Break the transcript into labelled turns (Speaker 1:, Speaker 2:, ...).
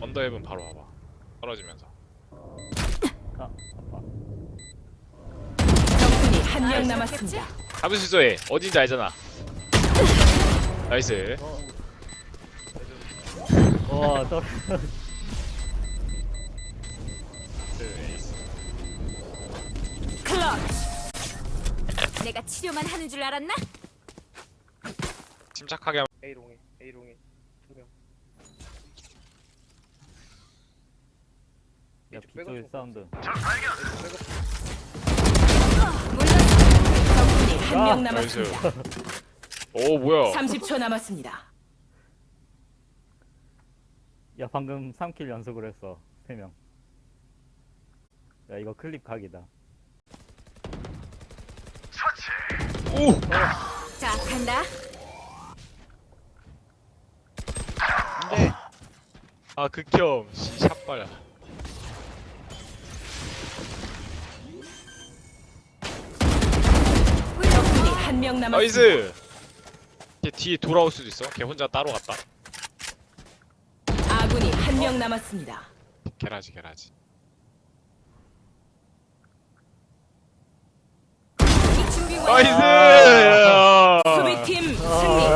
Speaker 1: 언더헤븐 바로 와봐. 떨어지면서.
Speaker 2: 적군이 한 명 남았습니다.
Speaker 1: 잡을 수 있어 얘. 어딘지 알잖아. 나이스.
Speaker 3: 와 떨어.
Speaker 2: 클러치. 내가 치료만 하는 줄 알았나?
Speaker 1: 침착하게 하면
Speaker 4: A롱이 A롱이 두명
Speaker 3: 야
Speaker 4: 이쪽
Speaker 3: B쪽에
Speaker 4: 백업
Speaker 3: 사운드.
Speaker 2: 물론 적군이 한
Speaker 3: 야,
Speaker 2: 명
Speaker 1: 나이스.
Speaker 2: 남았습니다.
Speaker 1: 오 뭐야?
Speaker 2: 30초 남았습니다.
Speaker 3: 야 방금 3킬 연속으로 했어. 3명. 야 이거 클립 각이다.
Speaker 1: 오!
Speaker 2: 자, 간다.
Speaker 1: 아 극혐. 씨 샷발
Speaker 2: 한 명 남았습니다.
Speaker 1: 나이스 걔 뒤에 돌아올 수도 있어 걔 혼자 따로 갔다
Speaker 2: 아군이 한 명 남았습니다.
Speaker 1: 개라지 개라지
Speaker 2: 이 준비 완료.
Speaker 1: 나이스
Speaker 2: 수비팀 승리.